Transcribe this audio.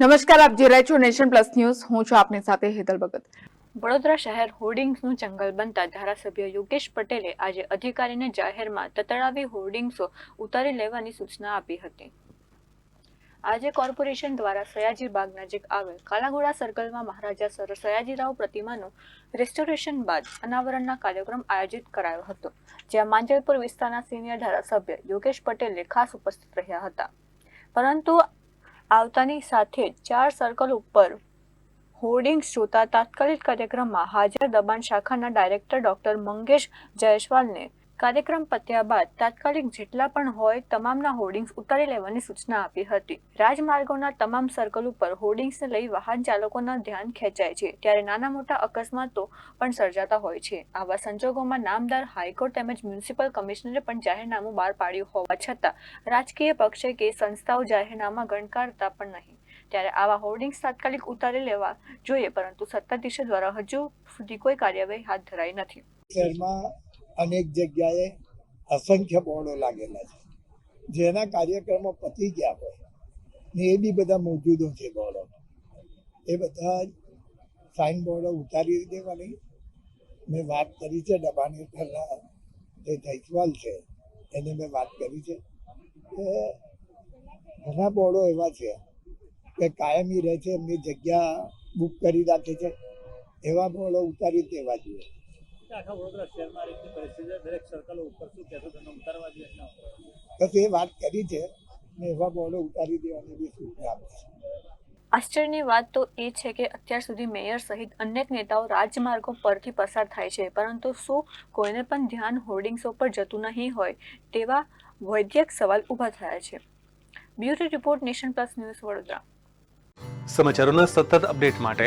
નમસ્કાર, આપ જોઈ રહ્યા નેશન પ્લસ ન્યૂઝ. હું છું આપની સાથે હેતલ ભગત. વડોદરા શહેર હોર્ડિંગ્સનું જંગલ બનતા ધારાસભ્ય યોગેશ પટેલે આજે અધિકારીને જાહેરમાં તતડાવી હોર્ડિંગ્સો ઉતારી લેવાની સૂચના આપી હતી. આજે કોર્પોરેશન દ્વારા સયાજી બાગ નજીક આવેલ કાલાઘોડા સર્કલમાં મહારાજા સર સયાજીરાવ પ્રતિમાનું રેસ્ટોરેશન બાદ અનાવરણના કાર્યક્રમ આયોજિત કરાયો હતો, જ્યાં માંજલપુર વિસ્તારના સિનિયર ધારાસભ્ય યોગેશ પટેલે ખાસ ઉપસ્થિત રહ્યા હતા. પરંતુ આવતાની સાથે જ ચાર સર્કલ ઉપર હોર્ડિંગ્સ જોતા તાત્કાલિક કાર્યક્રમમાં હાજર દબાણ શાખાના ડાયરેક્ટર ડોક્ટર મંગેશ જયસ્વાલને કાર્યક્રમ પત્યા બાદ તાત્કાલિક જેટલા પણ હોય તમામના હોર્ડિંગ્સ ઉતારી લેવાની સૂચના આપી હતી. રાજમાર્ગોના તમામ સર્કલ ઉપર હોર્ડિંગ્સને લઈ વાહન ચાલકોના ધ્યાન ખેંચાય છે. ત્યારે નાના મોટા અકસ્માતો પણ સર્જાતા હોય છે. આવા સંજોગોમાં નામદાર હાઈકોર્ટ તેમજ મ્યુનિસિપલ કમિશનરે પણ જાહેરનામું બહાર પાડ્યું હોવા છતાં રાજકીય પક્ષે કે સંસ્થાઓ જાહેરનામા ગણકારતા પણ નહીં. ત્યારે આવા હોર્ડિંગ્સ તાત્કાલિક ઉતારી લેવા જોઈએ, પરંતુ સત્તાધીશો દ્વારા હજુ સુધી કોઈ કાર્યવાહી હાથ ધરાઈ નથી. શહેરમાં અનેક જગ્યાએ અસંખ્ય બોર્ડો લાગેલા છે. જેના કાર્યક્રમો પતી ગયા હોય ને એ બી બધા મોજૂદો છે બોર્ડો. એ બધા સાઇન બોર્ડો ઉતારી દેવાની. મેં વાત કરી છે દબાણેતરના જે જયસ્વાલ છે, એને મેં વાત કરી છે કે ઘણા બોર્ડો એવા છે કે કાયમી રહે છે, એમની જગ્યા બુક કરી રાખે છે. એવા બોર્ડો ઉતારી દેવા જોઈએ. આખા વડોદરા શહેરમાં રીતની પરિસ્થિતિ દરેક સર્કલો ઉપર શું કહેશો? તમને ઉતારવા જોઈએ ના ઉતારવા જોઈએ? બસ એ વાત કરી છે ને એવા બોર્ડો ઉતારી દેવાની બી સૂચના આપી આશ્ચર્યની વાત તો એ છે કે અત્યાર સુધી મેયર સહિત અનેક નેતાઓ રાજમાર્ગો પરથી પસાર થાય છે. પરંતુ શું કોઈને પણ ધ્યાન હોર્ડિંગ્સો પર જતું નહીં હોય તેવા વૈદ્યક સવાલ ઊભા થયા છે. Bureau report nation plus news Vadodara. સમાચારોના સતત અપડેટ માટે